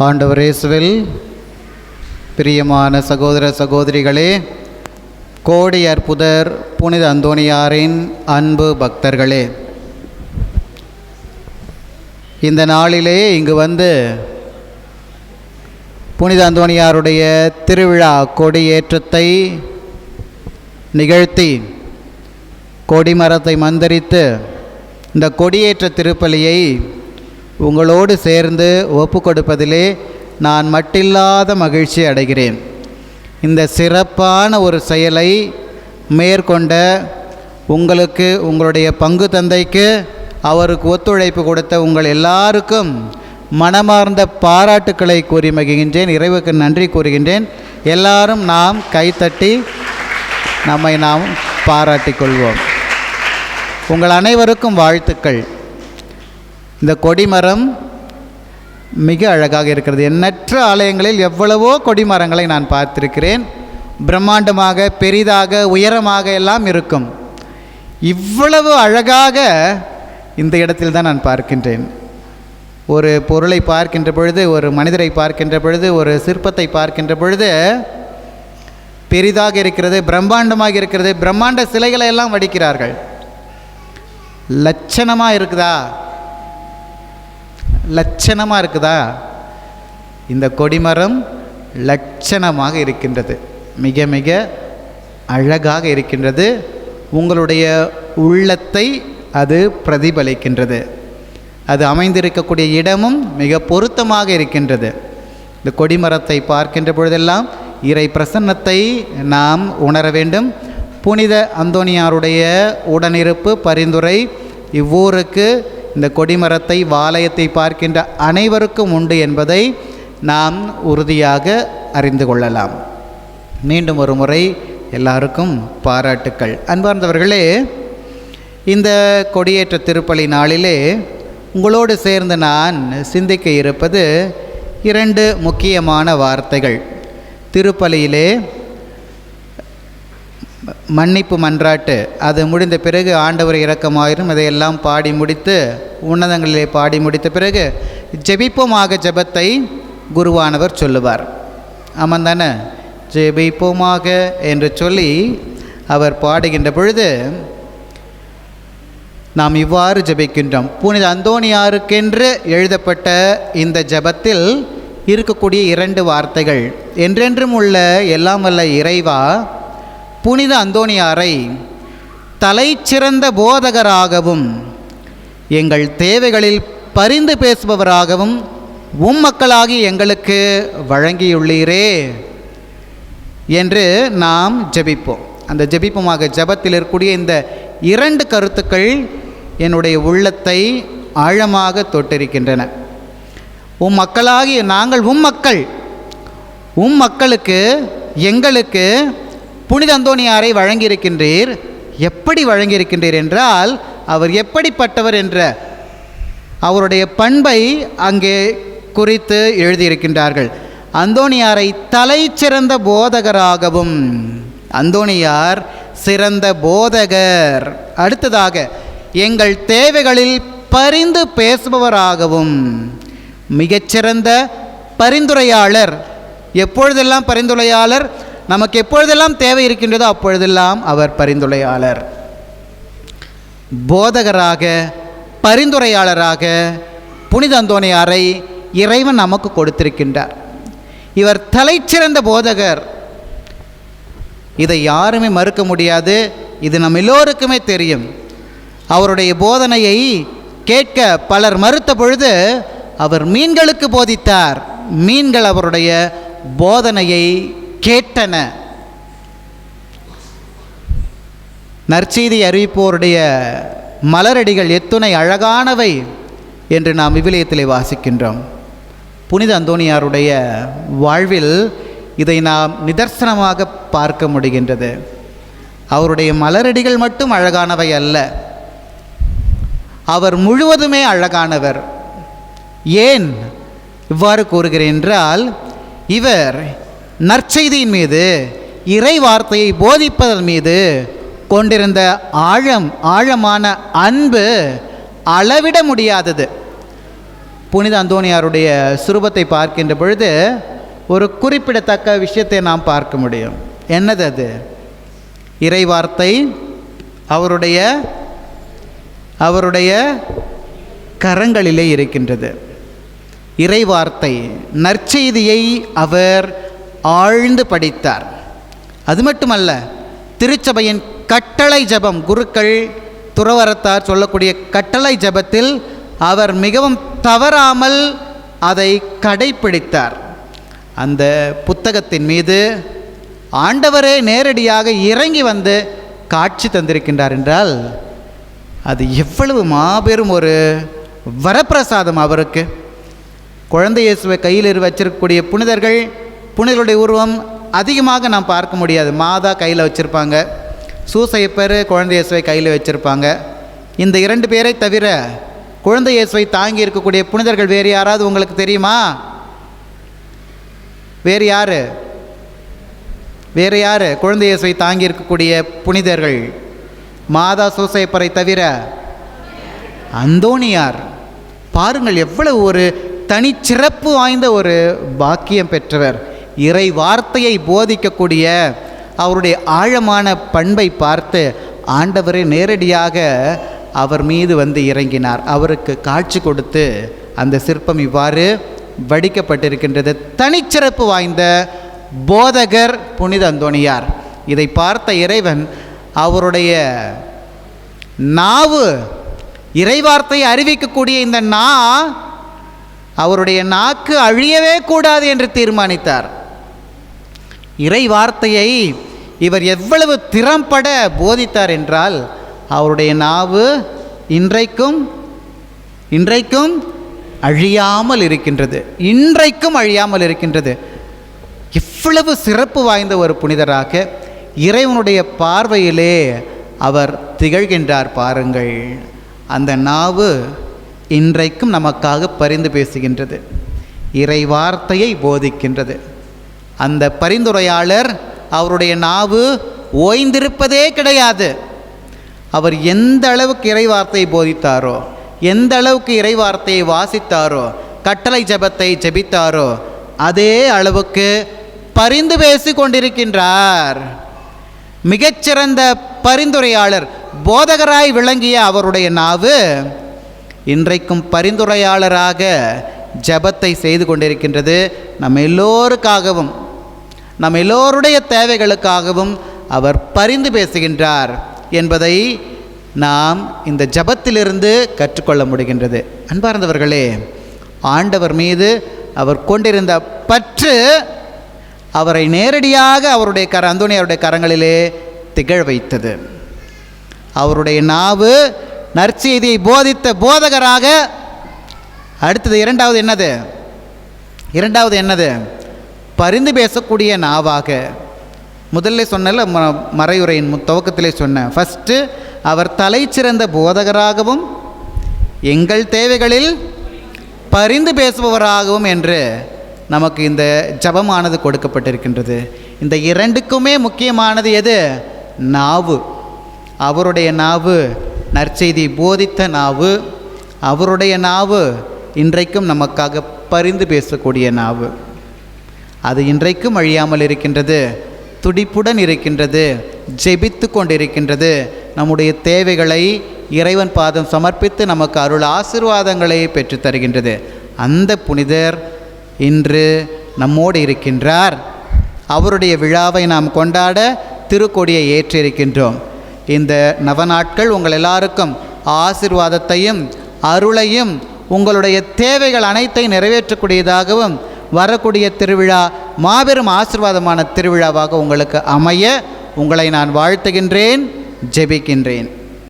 ஆண்டவர் இயேசுவில் பிரியமான சகோதர சகோதரிகளே கோடி அற்புதர் புனித அந்தோணியாரின் அன்பு பக்தர்களே இந்த நாளிலே இங்கு வந்து புனித அந்தோணியாருடைய திருவிழா கொடியேற்றத்தை நிகழ்த்தி கொடிமரத்தை மந்தரித்து இந்த கொடியேற்ற திருப்பலியை உங்களோடு சேர்ந்து ஒப்பு கொடுப்பதிலே நான் மட்டில்லாத மகிழ்ச்சி அடைகிறேன். இந்த சிறப்பான ஒரு செயலை மேற்கொண்ட உங்களுக்கு உங்களுடைய பங்கு தந்தைக்கு அவருக்கு ஒத்துழைப்பு கொடுத்த உங்கள் எல்லாருக்கும் மனமார்ந்த பாராட்டுக்களை கூறி மகிழ்கின்றேன். இறைவுக்கு நன்றி கூறுகின்றேன். எல்லாரும் நாம் கைத்தட்டி நம்மை நாம் பாராட்டிக்கொள்வோம் உங்கள் அனைவருக்கும் வாழ்த்துக்கள். இந்த கொடிமரம் மிக அழகாக இருக்கிறது. எண்ணற்ற ஆலயங்களில் எவ்வளவோ கொடிமரங்களை நான் பார்த்திருக்கிறேன். பிரம்மாண்டமாக பெரிதாக உயரமாக எல்லாம் இருக்கும். இவ்வளவு அழகாக இந்த இடத்தில் தான் நான் பார்க்கின்றேன். ஒரு பொருளை பார்க்கின்ற பொழுது ஒரு மனிதரை பார்க்கின்ற பொழுது ஒரு சிற்பத்தை பார்க்கின்ற பொழுது பெரிதாக இருக்கிறது பிரம்மாண்டமாக இருக்கிறது பிரம்மாண்ட சிலைகளை எல்லாம் வடிக்கிறார்கள். லட்சணமாக இருக்குதா? லட்சணமாக இருக்குதா? இந்த கொடிமரம் லட்சணமாக இருக்கின்றது. மிக மிக அழகாக இருக்கின்றது. உங்களுடைய உள்ளத்தை அது பிரதிபலிக்கின்றது. அது அமைந்திருக்கக்கூடிய இடமும் மிக பொருத்தமாக இருக்கின்றது. இந்த கொடிமரத்தை பார்க்கின்ற பொழுதெல்லாம் இறை பிரசன்னத்தை நாம் உணர வேண்டும். புனித அந்தோனியாருடைய உடனிருப்பு பரிந்துரை இவ்வூருக்கு இந்த கொடிமரத்தை வாலயத்தை பார்க்கின்ற அனைவருக்கும் உண்டு என்பதை நாம் உறுதியாக அறிந்து கொள்ளலாம். மீண்டும் ஒரு முறை எல்லாருக்கும் பாராட்டுக்கள். அன்பார்ந்தவர்களே இந்த கொடியேற்ற திருப்பலி நாளிலே உங்களோடு சேர்ந்து நான் சிந்திக்க இருப்பது இரண்டு முக்கியமான வார்த்தைகள். திருப்பலியிலே மன்னிப்பு மன்றாட்டு. அது முடிந்த பிறகு ஆண்டவர் இரக்கமாயிரும். இதையெல்லாம் பாடி முடித்து உன்னதங்களிலே பாடி முடித்த பிறகு ஜெபிப்போமாக ஜெபத்தை குருவானவர் சொல்லுவார். ஆமாம் தானே ஜெபிப்போமாக என்று சொல்லி அவர் பாடுகின்ற பொழுது நாம் இவ்வாறு ஜெபிக்கின்றோம். புனித அந்தோணியாருக்கென்று எழுதப்பட்ட இந்த ஜெபத்தில் இருக்கக்கூடிய இரண்டு வார்த்தைகள். என்றென்றும் உள்ள எல்லாம் வல்ல இறைவா புனித அந்தோணியாரை தலைச்சிறந்த போதகராகவும் எங்கள் தேவைகளில் பரிந்து பேசுபவராகவும் உம் மக்களாகி எங்களுக்கு வழங்கியுள்ளீரே என்று நாம் ஜெபிப்போம். அந்த ஜெபிப்போமாக ஜெபத்தில் இருக்கக்கூடிய இந்த இரண்டு கருத்துக்கள் என்னுடைய உள்ளத்தை ஆழமாக தொட்டிருக்கின்றன. உம் மக்களாகிய நாங்கள் உம் மக்கள் உம் மக்களுக்கு எங்களுக்கு புனித அந்தோணியாரை வழங்கியிருக்கின்றீர். எப்படி வழங்கியிருக்கின்றீர் என்றால் அவர் எப்படிப்பட்டவர் என்ற அவருடைய பண்பை அங்கே குறித்து எழுதியிருக்கின்றார்கள். அந்தோணியாரை தலை சிறந்த போதகராகவும் அந்தோணியார் சிறந்த போதகர். அடுத்ததாக எங்கள் தேவைகளில் பரிந்து பேசுபவராகவும் மிகச்சிறந்த பரிந்துரையாளர். எப்பொழுதெல்லாம் பரிந்துரையாளர்? நமக்கு எப்பொழுதெல்லாம் தேவை இருக்கின்றதோ அப்பொழுதெல்லாம் அவர் பரிந்துரையாளர். போதகராக பரிந்துரையாளராக புனித அந்தோணியாரை இறைவன் நமக்கு கொடுத்திருக்கின்றார். இவர் தலைச்சிறந்த போதகர். இதை யாருமே மறுக்க முடியாது. இது நம் எல்லோருக்குமே தெரியும். அவருடைய போதனையை கேட்க பலர் மறுத்த பொழுது அவர் மீன்களுக்கு போதித்தார். மீன்கள் அவருடைய போதனையை கேட்டன. நற்செய்தி அறிவிப்போருடைய மலரடிகள் எத்துணை அழகானவை என்று நாம் விவிலியத்திலே வாசிக்கின்றோம். புனித அந்தோனியாருடைய வாழ்வில் இதை நாம் நிதர்சனமாக பார்க்க முடிகின்றது. அவருடைய மலரடிகள் மட்டும் அழகானவை அல்ல. அவர் முழுவதுமே அழகானவர். ஏன்? இவ்வாறு கூறுகிறேன் என்றால் இவர் நற்செய்தியின் மீது இறை வார்த்தையை போதிப்பதன் மீது கொண்டிருந்த ஆழம் ஆழமான அன்பு அளவிட முடியாதது. புனித அந்தோனியாருடைய சுரூபத்தை பார்க்கின்ற பொழுது ஒரு குறிப்பிடத்தக்க விஷயத்தை நாம் பார்க்க முடியும். என்னது அது? இறைவார்த்தை அவருடைய அவருடைய கரங்களிலே இருக்கின்றது. இறைவார்த்தை நற்செய்தியை அவர் ஆழ்ந்து படித்தார். அது மட்டுமல்ல திருச்சபையின் கட்டளை ஜெபம் குருக்கள் துறவரத்தார் சொல்லக்கூடிய கட்டளை ஜெபத்தில் அவர் மிகவும் தவறாமல் அதை கடைப்பிடித்தார். அந்த புத்தகத்தின் மீது ஆண்டவரே நேரடியாக இறங்கி வந்து காட்சி தந்திருக்கின்றார் என்றால் அது எவ்வளவு மாபெரும் ஒரு வரப்பிரசாதம் அவருக்கு. குழந்தை இயேசுவை கையில் வச்சிருக்கக்கூடிய புனிதர்கள் புனிதர்களுடைய உருவம் அதிகமாக நாம் பார்க்க முடியாது. மாதா கையில் வச்சுருப்பாங்க. சூசையப்பர் குழந்தை இயேசுவை கையில் வச்சுருப்பாங்க. இந்த இரண்டு பேரை தவிர குழந்தை இயேசுவை தாங்கி இருக்கக்கூடிய புனிதர்கள் வேறு யாராவது உங்களுக்கு தெரியுமா? வேறு யார்? வேறு யார்? குழந்தை இயேசுவை தாங்கி இருக்கக்கூடிய புனிதர்கள். மாதா சூசையப்பரை தவிர அந்தோணியார் பாருங்கள் எவ்வளவு ஒரு தனிச்சிறப்பு வாய்ந்த ஒரு பாக்கியம் பெற்றவர். இறை வார்த்தையை போதிக்கக்கூடிய அவருடைய ஆழமான பண்பை பார்த்து ஆண்டவரே நேரடியாக அவர் மீது வந்து இறங்கினார். அவருக்கு காட்சி கொடுத்து அந்த சிற்பம் இவ்வாறு வடிக்கப்பட்டிருக்கின்றது. தனிச்சிறப்பு வாய்ந்த போதகர் புனித அந்தோணியார். இதை பார்த்த இறைவன் அவருடைய நாவு இறைவார்த்தையை அறிவிக்கக்கூடிய இந்த நா அவருடைய நாக்கு அழியவே கூடாது என்று தீர்மானித்தார். இறை வார்த்தையை இவர் எவ்வளவு திறம்பட போதித்தார் என்றால் அவருடைய நாவு இன்றைக்கும் இன்றைக்கும் அழியாமல் இருக்கின்றது. இன்றைக்கும் அழியாமல் இருக்கின்றது. இவ்வளவு சிறப்பு வாய்ந்த ஒரு புனிதராக இறைவனுடைய பார்வையிலே அவர் திகழ்கின்றார் பாருங்கள். அந்த நாவு இன்றைக்கும் நமக்காக பரிந்து பேசுகின்றது. இறை வார்த்தையை போதிக்கின்றது. அந்த பரிந்துரையாளர் அவருடைய நாவு ஓய்ந்திருப்பதே கிடையாது. அவர் எந்த அளவுக்கு இறைவார்த்தை போதித்தாரோ எந்த அளவுக்கு இறைவார்த்தையை வாசித்தாரோ கட்டளை ஜெபத்தை ஜெபித்தாரோ அதே அளவுக்கு பரிந்து பேசி கொண்டிருக்கின்றார். மிகச்சிறந்த பரிந்துரையாளர் போதகராய் விளங்கிய அவருடைய நாவு இன்றைக்கும் பரிந்துரையாளராக ஜெபத்தை செய்து கொண்டிருக்கின்றது. நம்ம எல்லோருக்காகவும் நம் எல்லோருடைய தேவைகளுக்காகவும் அவர் பரிந்து பேசுகின்றார் என்பதை நாம் இந்த ஜபத்திலிருந்து கற்றுக்கொள்ள முடிகின்றது. அன்பார்ந்தவர்களே ஆண்டவர் மீது அவர் கொண்டிருந்த பற்று அவரை நேரடியாக அவருடைய கர அந்தோணியாருடைய கரங்களிலே திகழ் வைத்தது. அவருடைய நாவு நற்செய்தியை போதித்த போதகராக அடுத்தது இரண்டாவது என்னது? இரண்டாவது என்னது? பரிந்து பேசக்கூடிய நாவாக. முதல்ல சொன்னல ம மறையுரையின் மு- துவக்கத்திலே சொன்னேன். ஃபஸ்ட்டு அவர் தலைச்சிறந்த போதகராகவும் எங்கள் தேவைகளில் பரிந்து பேசுபவராகவும் என்று நமக்கு இந்த ஜபமானது கொடுக்கப்பட்டிருக்கின்றது. இந்த இரண்டுக்குமே முக்கியமானது எது? நாவு. அவருடைய நாவு நற்செய்தி போதித்த நாவு அவருடைய நாவு இன்றைக்கும் நமக்காக பரிந்து பேசக்கூடிய நாவு. அது இன்றைக்கும் அழியாமல் இருக்கின்றது துடிப்புடன் இருக்கின்றது ஜெபித்து கொண்டிருக்கின்றது. நம்முடைய தேவைகளை இறைவன் பாதம் சமர்ப்பித்து நமக்கு அருள் ஆசீர்வாதங்களை பெற்றுத் தருகின்றது. அந்த புனிதர் இன்று நம்மோடு இருக்கின்றார். அவருடைய விழாவை நாம் கொண்டாட திருக்கொடியை ஏற்றிருக்கின்றோம். இந்த நவநாட்கள் உங்கள் எல்லாருக்கும் ஆசிர்வாதத்தையும் அருளையும் உங்களுடைய தேவைகள் அனைத்தையும் நிறைவேற்றக்கூடியதாகவும் வரக்கூடிய திருவிழா மாபெரும் ஆசிர்வாதமான திருவிழாவாக உங்களுக்கு அமைய உங்களை நான் வாழ்த்துகின்றேன் ஜெபிக்கின்றேன்.